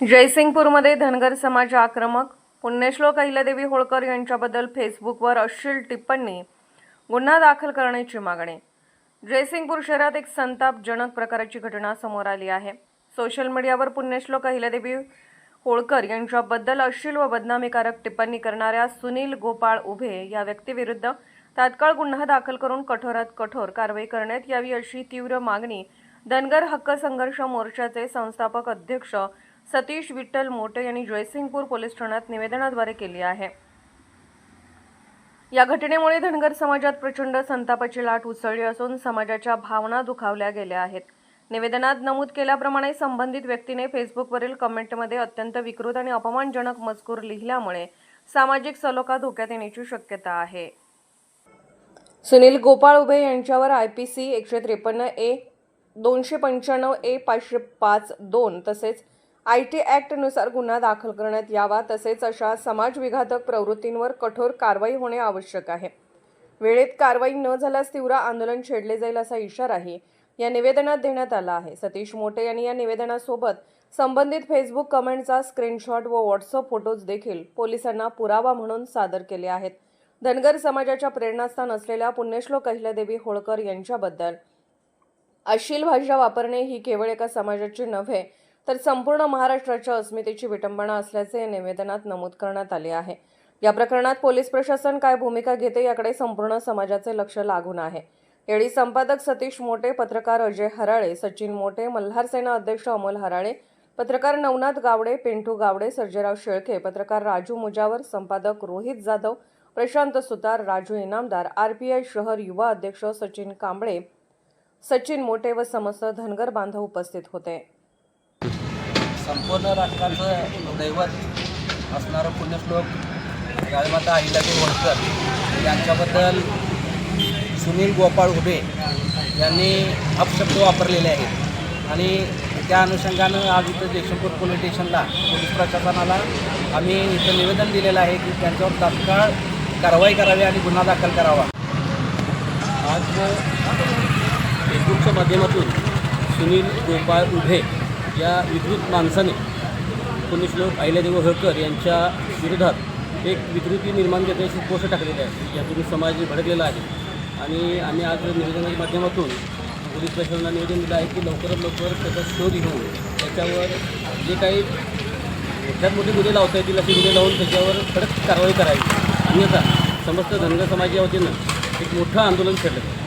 जयसिंगपूरमध्ये धनगर समाज आक्रमक पुण्यश्लोक अहिल्यादेवी होळकर यांच्याबद्दल फेसबुकवर अश्लील टिप्पणी गुन्हा दाखल करण्याची मागणी. जयसिंगपूर शहरात एक संतापजनक प्रकाराची घटना समोर आली आहे. सोशल मीडियावर पुण्यश्लोक अहिल्यादेवी होळकर यांच्याबद्दल अश्लील व बदनामीकारक टिप्पणी करणाऱ्या सुनील गोपाळ उभे या व्यक्तीविरुद्ध तात्काळ गुन्हा दाखल करून कठोरात कठोर कारवाई करण्यात यावी अशी तीव्र मागणी धनगर हक्क संघर्ष मोर्चाचे संस्थापक अध्यक्ष सतीश विठ्ठल मोटे यांनी जयसिंगपूर पोलीस ठाण्यात निवेदनाद्वारे केली आहे. या घटनेमुळे धनगर समाजात प्रचंड संतापाची लाट उसळली असून समाजाच्या भावना दुखावल्या गेल्या आहेत. निवेदनात नमूद केल्याप्रमाणे संबंधित व्यक्तीने फेसबुकवरील कमेंटमध्ये अत्यंत विकृत आणि अपमानजनक मजकूर लिहिल्यामुळे सामाजिक सलोखा धोक्यात येण्याची शक्यता आहे. सुनील गोपाळ उभे यांच्यावर आय पी सी एकशे त्रेपन्न ए दोनशे पंच्याण्णव ए पाचशे पाच दोन तसेच आय टी ॲक्टनुसार गुन्हा दाखल करण्यात यावा तसेच अशा समाजविघातक प्रवृत्तींवर कठोर कारवाई होणे आवश्यक आहे. वेळेत कारवाई न झाल्यास तीव्र आंदोलन छेडले जाईल असा इशाराही या निवेदनात देण्यात आला आहे. सतीश मोटे यांनी या निवेदनासोबत संबंधित फेसबुक कमेंटचा स्क्रीनशॉट व व्हॉट्सअप फोटोज देखील पोलिसांना पुरावा म्हणून सादर केले आहेत. धनगर समाजाच्या प्रेरणास्थान असलेल्या पुण्यश्लोक अहिल्यादेवी होळकर यांच्याबद्दल. अश्लील भाषा वापरणे ही केवळ एका समाजाची नव्हे तर संपूर्ण महाराष्ट्राच्या अस्मितेची विटंबना असल्याचे या निवेदनात नमूद करण्यात आले आहे. या प्रकरणात पोलीस प्रशासन काय भूमिका घेते याकडे संपूर्ण समाजाचे लक्ष लागून आहे. येळी संपादक सतीश मोटे पत्रकार अजय हराळे सचिन मोटे मल्हार सेना अध्यक्ष अमोल हराळे पत्रकार नवनाथ गावडे पिंटू गावडे सर्जेराव शेळके पत्रकार राजू मुजावर संपादक रोहित जाधव प्रशांत सुतार राजू इनामदार आरपीआय शहर युवा अध्यक्ष सचिन कांबळे सचिन मोटे व समस्त धनगर बांधव उपस्थित होते. संपूर्ण राष्ट्राचं दैवत असणारं पुण्यश्लोक गाळमाता अहिल्यादेवी होळकर यांच्याबद्दल सुनील गोपाळ उभे यांनी अपशब्द वापरलेले आहेत. आणि त्या अनुषंगानं आज इथं जयशंपूर पोलीस स्टेशनला पोलीस प्रशासनाला आम्ही इथं निवेदन दिलेलं आहे की त्यांच्यावर तात्काळ कारवाई करावी आणि गुन्हा दाखल करावा. आज फेसबुकच्या माध्यमातून सुनील गोपाळ उभे या विकृत माणसाने पुण्यश्लोक अहिल्यादेव होळकर यांच्या विरोधात एक विकृती निर्माण करण्याची पोस्ट टाकलेली आहे. यातून समाज भडकलेला आहे. आणि आम्ही आज निवेदनाच्या माध्यमातून पोलीस प्रशासनाला निवेदन दिलं आहे की लवकरात लवकर त्याचा शोध घेऊन त्याच्यावर जे काही मोठ्यात मोठे गुन्हे लावता येतील असे गुन्हे लावून त्याच्यावर कडक कारवाई करावी. अन्यथा समस्त धनगर समाजाच्या वतीनं एक मोठं आंदोलन छेडलं